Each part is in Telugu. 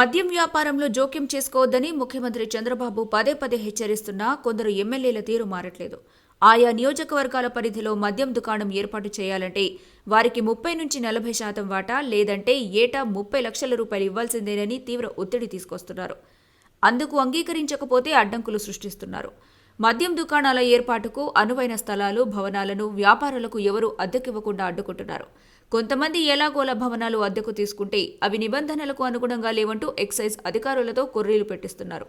మద్యం వ్యాపారంలో జోక్యం చేసుకోవద్దని ముఖ్యమంత్రి చంద్రబాబు పదే పదే హెచ్చరిస్తున్నా కొందరు ఎమ్మెల్యేల తీరు మారట్లేదు. ఆయా నియోజకవర్గాల పరిధిలో మద్యం దుకాణం ఏర్పాటు చేయాలంటే వారికి ముప్పై నుంచి నలభై శాతం వాటా లేదంటే ఏటా ముప్పై లక్షల రూపాయలు ఇవ్వాల్సిందేనని తీవ్ర ఒత్తిడి తీసుకొస్తున్నారు. అందుకు అంగీకరించకపోతే అడ్డంకులు సృష్టిస్తున్నారు. మద్యం దుకాణాల ఏర్పాటుకు అనువైన స్థలాలు భవనాలను వ్యాపారులకు ఎవరూ అద్దెకివ్వకుండా అడ్డుకుంటున్నారు. కొంతమంది ఎలాగోలా భవనాలు అద్దెకు తీసుకుంటే అవి నిబంధనలకు అనుగుణంగా లేవంటూ ఎక్సైజ్ అధికారులతో కొర్రీలు పెట్టిస్తున్నారు.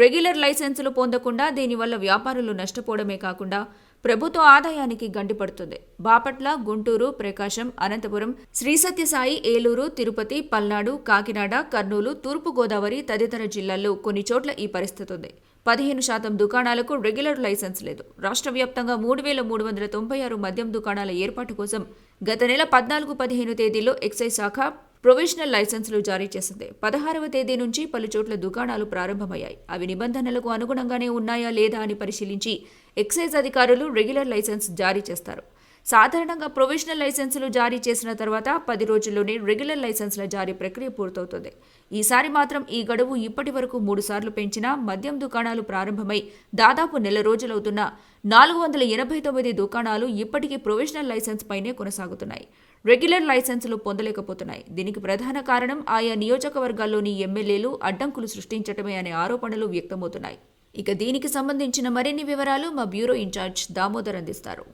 రెగ్యులర్ లైసెన్సులు పొందకుండా దీనివల్ల వ్యాపారులు నష్టపోవడమే కాకుండా ప్రభుత్వ ఆదాయానికి గండిపడుతుంది. బాపట్ల గుంటూరు ప్రకాశం అనంతపురం శ్రీసత్యసాయి ఏలూరు తిరుపతి పల్నాడు కాకినాడ కర్నూలు తూర్పు గోదావరి తదితర జిల్లాల్లో కొన్ని చోట్ల ఈ పరిస్థితి ఉంది. పదిహేను శాతం దుకాణాలకు రెగ్యులర్ లైసెన్స్ లేదు. రాష్ట్ర వ్యాప్తంగా మూడు వేల మూడు వందల తొంభై ఆరు మద్యం దుకాణాల ఏర్పాటు కోసం గత నెల పద్నాలుగు పదిహేను తేదీల్లో ఎక్సైజ్ శాఖ ప్రొవిజనల్ లైసెన్సులు జారీ చేసింది. పదహారవ తేదీ నుంచి పలు చోట్ల దుకాణాలు ప్రారంభమయ్యాయి. అవి నిబంధనలకు అనుగుణంగానే ఉన్నాయా లేదా అని పరిశీలించి ఎక్సైజ్ అధికారులు రెగ్యులర్ లైసెన్స్ జారీ చేస్తారు. సాధారణంగా ప్రొవిజనల్ లైసెన్సులు జారీ చేసిన తర్వాత పది రోజుల్లోనే రెగ్యులర్ లైసెన్సుల జారీ ప్రక్రియ పూర్తవుతుంది. ఈసారి మాత్రం ఈ గడువు ఇప్పటి వరకు మూడుసార్లు పెంచిన పెంచినా మద్యం దుకాణాలు ప్రారంభమై దాదాపు నెల రోజులవుతున్న నాలుగు వందల ఎనభై తొమ్మిది దుకాణాలు ఇప్పటికీ ప్రొవిజనల్ లైసెన్స్ పైనే కొనసాగుతున్నాయి. రెగ్యులర్ లైసెన్సులు పొందలేకపోతున్నాయి. దీనికి ప్రధాన కారణం ఆయా నియోజకవర్గాల్లోని ఎమ్మెల్యేలు అడ్డంకులు సృష్టించటమే అనే ఆరోపణలు వ్యక్తమవుతున్నాయి. ఇక దీనికి సంబంధించిన మరిన్ని వివరాలు మా బ్యూరో ఇన్ఛార్జ్ దామోదర్ అందిస్తారు.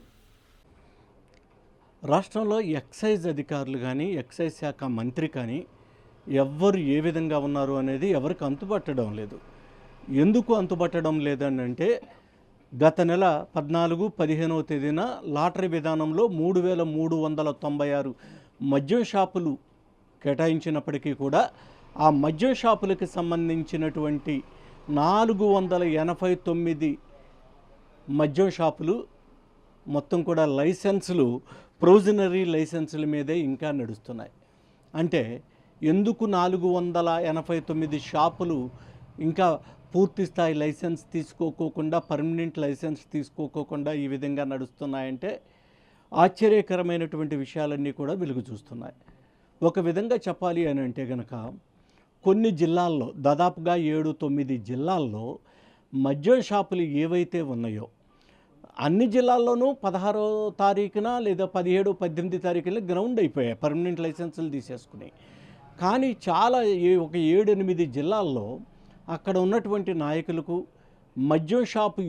రాష్ట్రంలో ఎక్సైజ్ అధికారులు కానీ ఎక్సైజ్ శాఖ మంత్రి కానీ ఎవ్వరు ఏ విధంగా ఉన్నారు అనేది ఎవరికి అంతుపట్టడం లేదు. ఎందుకు అంతుపట్టడం లేదని అంటే గత నెల పద్నాలుగు పదిహేనవ తేదీన లాటరీ విధానంలో మూడు వేల మూడు వందల తొంభై ఆరు మద్యం షాపులు కేటాయించినప్పటికీ కూడా ఆ మద్యం షాపులకు సంబంధించినటువంటి నాలుగు వందల ఎనభై తొమ్మిది మద్యం షాపులు మొత్తం కూడా లైసెన్సులు ప్రొవిజనరీ లైసెన్సుల మీదే ఇంకా నడుస్తున్నాయి. అంటే ఎందుకు నాలుగు వందల ఎనభై తొమ్మిది షాపులు ఇంకా పూర్తి స్థాయి లైసెన్స్ తీసుకోకోకుండా పర్మనెంట్ లైసెన్స్ తీసుకోకోకుండా ఈ విధంగా నడుస్తున్నాయంటే ఆశ్చర్యకరమైనటువంటి విషయాలన్నీ కూడా వెలుగు చూస్తున్నాయి. ఒక విధంగా చెప్పాలి అని అంటే కనుక కొన్ని జిల్లాల్లో దాదాపుగా ఏడు తొమ్మిది జిల్లాల్లో మద్యం షాపులు ఏవైతే ఉన్నాయో అన్ని జిల్లాల్లోనూ పదహారో తారీఖున లేదా పదిహేడు పద్దెనిమిది తారీఖున గ్రౌండ్ అయిపోయాయి పర్మనెంట్ లైసెన్సులు తీసేసుకుని. కానీ చాలా ఒక ఏడు ఎనిమిది జిల్లాల్లో అక్కడ ఉన్నటువంటి నాయకులకు మద్యం షాపు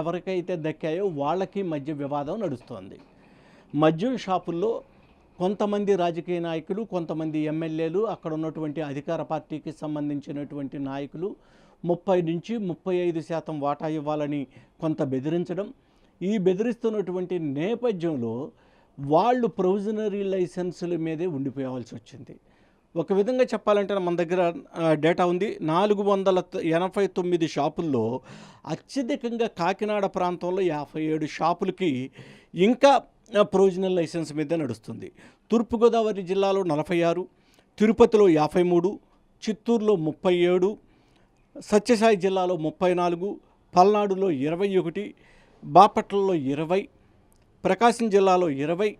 ఎవరికైతే దక్కాయో వాళ్ళకి మధ్య వివాదం నడుస్తోంది. మద్యం షాపుల్లో కొంతమంది రాజకీయ నాయకులు కొంతమంది ఎమ్మెల్యేలు అక్కడ ఉన్నటువంటి అధికార పార్టీకి సంబంధించినటువంటి నాయకులు ముప్పై నుంచి ముప్పై ఐదు శాతం వాటా ఇవ్వాలని కొంత బెదిరించడం ఈ బెదిరిస్తున్నటువంటి నేపథ్యంలో వాళ్ళు ప్రొవిజనరీ లైసెన్సుల మీదే ఉండిపోవాల్సి వచ్చింది. ఒక విధంగా చెప్పాలంటే మన దగ్గర డేటా ఉంది. నాలుగు వందల త- ఎనభై తొమ్మిది షాపుల్లో అత్యధికంగా కాకినాడ ప్రాంతంలో యాభై ఏడు షాపులకి ఇంకా ప్రొవిజనల్ లైసెన్స్ మీద నడుస్తుంది. తూర్పుగోదావరి జిల్లాలో నలభై ఆరు తిరుపతిలో యాభై మూడు చిత్తూరులో ముప్పై ఏడు సత్యసాయి జిల్లాలో ముప్పై నాలుగు పల్నాడులో ఇరవై ఒకటి బాపట్లలో ఇరవై ప్రకాశం జిల్లాలో ఇరవై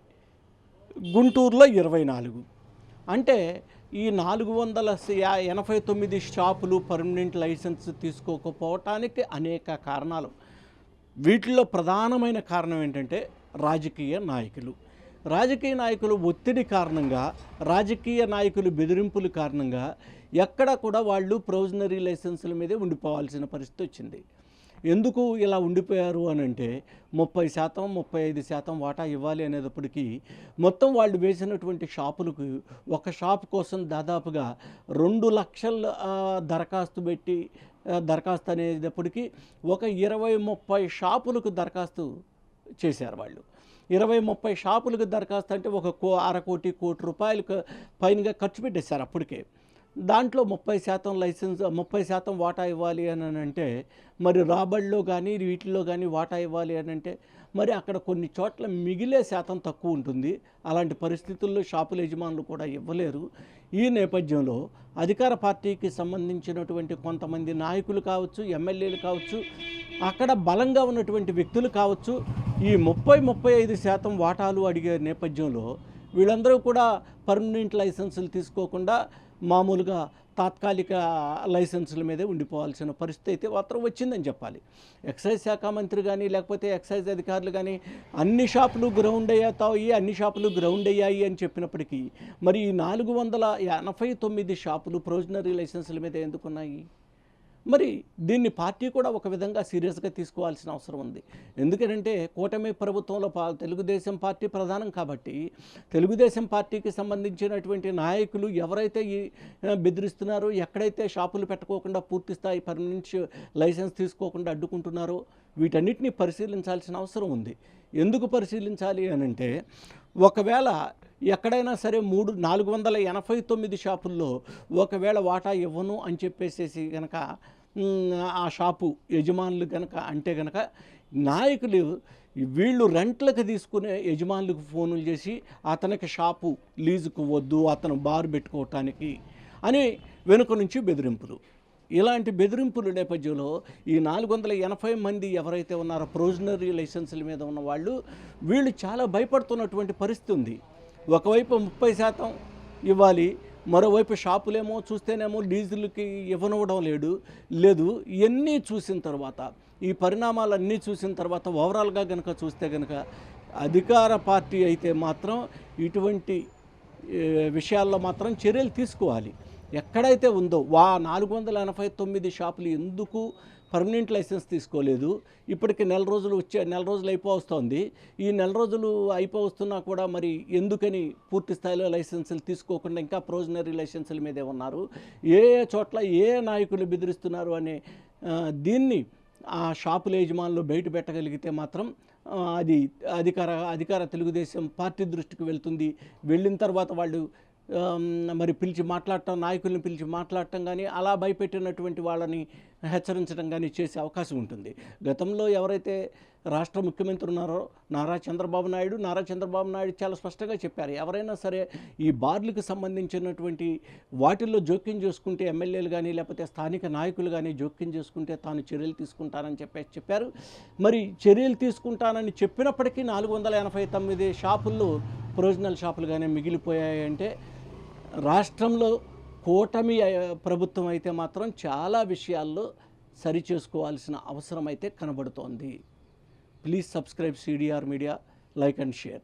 గుంటూరులో ఇరవై నాలుగు. అంటే ఈ నాలుగు వందల ఎనభై తొమ్మిది షాపులు పర్మనెంట్ లైసెన్స్ తీసుకోకపోవటానికి అనేక కారణాలు. వీటిల్లో ప్రధానమైన కారణం ఏంటంటే రాజకీయ నాయకులు. రాజకీయ నాయకులు ఒత్తిడి కారణంగా రాజకీయ నాయకులు బెదిరింపుల కారణంగా ఎక్కడ కూడా వాళ్ళు ప్రొవిజనరీ లైసెన్సుల మీదే ఉండిపోవాల్సిన పరిస్థితి వచ్చింది. ఎందుకు ఇలా ఉండిపోయారు అని అంటే ముప్పై శాతం ముప్పై ఐదు శాతం వాటా ఇవ్వాలి అనేటప్పటికీ మొత్తం వాళ్ళు వేసినటువంటి షాపులకు ఒక షాప్ కోసం దాదాపుగా రెండు లక్షల దరఖాస్తు పెట్టి దరఖాస్తు అనేటప్పటికీ ఒక ఇరవై ముప్పై షాపులకు దరఖాస్తు చేశారు వాళ్ళు. ఇరవై ముప్పై షాపులకు దరఖాస్తు అంటే ఒక కో అర కోటి కోటి రూపాయలకు పైనగా ఖర్చు పెట్టేశారు అప్పటికే. దాంట్లో ముప్పై శాతం లైసెన్స్ ముప్పై శాతం వాటా ఇవ్వాలి అని అంటే మరి రాబడిలో కానీ వీటిల్లో కానీ వాటా ఇవ్వాలి అని అంటే మరి అక్కడ కొన్ని చోట్ల మిగిలే శాతం తక్కువ ఉంటుంది. అలాంటి పరిస్థితుల్లో షాపుల యజమానులు కూడా ఇవ్వలేరు. ఈ నేపథ్యంలో అధికార పార్టీకి సంబంధించినటువంటి కొంతమంది నాయకులు కావచ్చు ఎమ్మెల్యేలు కావచ్చు అక్కడ బలంగా ఉన్నటువంటి వ్యక్తులు కావచ్చు ఈ ముప్పై ముప్పై ఐదు శాతం వాటాలు అడిగే నేపథ్యంలో వీళ్ళందరూ కూడా పర్మనెంట్ లైసెన్సులు తీసుకోకుండా మామూలుగా తాత్కాలిక లైసెన్సుల మీదే ఉండిపోవాల్సిన పరిస్థితి అయితే మాత్రం వచ్చిందని చెప్పాలి. ఎక్సైజ్ శాఖ మంత్రి కానీ లేకపోతే ఎక్సైజ్ అధికారులు కానీ అన్ని షాపులు గ్రౌండ్ అయ్యాతాయి అన్ని షాపులు గ్రౌండ్ అయ్యాయి అని చెప్పినప్పటికీ మరి ఈ నాలుగు వందల ఎనభై తొమ్మిది షాపులు ప్రొవిజనరీ లైసెన్సుల మీద ఎందుకున్నాయి? మరి దీన్ని పార్టీ కూడా ఒక విధంగా సీరియస్గా తీసుకోవాల్సిన అవసరం ఉంది. ఎందుకంటే కూటమి ప్రభుత్వంలో తెలుగుదేశం పార్టీ ప్రధానం కాబట్టి తెలుగుదేశం పార్టీకి సంబంధించినటువంటి నాయకులు ఎవరైతే ఈ బెదిరిస్తున్నారో ఎక్కడైతే షాపులు పెట్టుకోకుండా పూర్తి స్థాయి పర్మనెంట్ లైసెన్స్ తీసుకోకుండా అడ్డుకుంటున్నారో వీటన్నిటిని పరిశీలించాల్సిన అవసరం ఉంది. ఎందుకు పరిశీలించాలి అని అంటే ఒకవేళ ఎక్కడైనా సరే మూడు నాలుగు వందల ఎనభై తొమ్మిది షాపుల్లో ఒకవేళ వాటా ఇవ్వను అని చెప్పేసేసి కనుక ఆ షాపు యజమానులు కనుక అంటే కనుక నాయకులు వీళ్ళు రెంట్లకు తీసుకునే యజమానులకు ఫోనులు చేసి అతనికి షాపు లీజుకు వద్దు అతను బారు పెట్టుకోవటానికి అని వెనుక నుంచి బెదిరింపులు. ఇలాంటి బెదిరింపుల నేపథ్యంలో ఈ నాలుగు వందల ఎనభై మంది ఎవరైతే ఉన్నారో ప్రొవిజనరీ లైసెన్సుల మీద ఉన్న వాళ్ళు వీళ్ళు చాలా భయపడుతున్నటువంటి పరిస్థితి ఉంది. ఒకవైపు ముప్పై శాతం ఇవ్వాలి మరోవైపు షాపులేమో చూస్తేనేమో డీజిల్కి ఇవ్వనివ్వడం లేడు. లేదు ఇవన్నీ చూసిన తర్వాత ఈ పరిణామాలన్నీ చూసిన తర్వాత ఓవరాల్గా కనుక చూస్తే కనుక అధికార పార్టీ అయితే మాత్రం ఇటువంటి విషయాల్లో మాత్రం చర్యలు తీసుకోవాలి. ఎక్కడైతే ఉందో వా నాలుగు వందల ఎనభై తొమ్మిది షాపులు ఎందుకు పర్మనెంట్ లైసెన్స్ తీసుకోలేదు. ఇప్పటికి నెల రోజులు వచ్చే నెల రోజులు అయిపోవస్తోంది. ఈ నెల రోజులు అయిపోవస్తున్నా కూడా మరి ఎందుకని పూర్తి స్థాయిలో లైసెన్సులు తీసుకోకుండా ఇంకా ప్రొవిజనరీ లైసెన్సుల మీదే ఉన్నారు? ఏ చోట్ల ఏ నాయకులు బెదిరిస్తున్నారు అనే దీన్ని ఆ షాపుల యజమానులు బయట పెట్టగలిగితే మాత్రం అది అధికార అధికార తెలుగుదేశం పార్టీ దృష్టికి వెళ్తుంది. వెళ్ళిన తర్వాత వాళ్ళు మరి పిలిచి మాట్లాడటం నాయకుల్ని పిలిచి మాట్లాడటం కానీ అలా భయపెట్టినటువంటి వాళ్ళని హెచ్చరించడం కానీ చేసే అవకాశం ఉంటుంది. గతంలో ఎవరైతే రాష్ట్ర ముఖ్యమంత్రి ఉన్నారో నారా చంద్రబాబు నాయుడు నారా చంద్రబాబు నాయుడు చాలా స్పష్టంగా చెప్పారు. ఎవరైనా సరే ఈ బార్లకు సంబంధించినటువంటి వాటిల్లో జోక్యం చేసుకుంటే ఎమ్మెల్యేలు కానీ లేకపోతే స్థానిక నాయకులు కానీ జోక్యం చేసుకుంటే తాను చర్యలు తీసుకుంటానని చెప్పేసి చెప్పారు. మరి చర్యలు తీసుకుంటానని చెప్పినప్పటికీ నాలుగు వందల ఎనభై తొమ్మిది షాపుల్లో ప్రొవిజనల్ షాపులు కానీ మిగిలిపోయాయంటే రాష్ట్రంలో కూటమి ప్రభుత్వం అయితే మాత్రం చాలా విషయాల్లో సరి చేసుకోవాల్సిన అవసరం అయితే కనబడుతోంది please subscribe CDR media like and share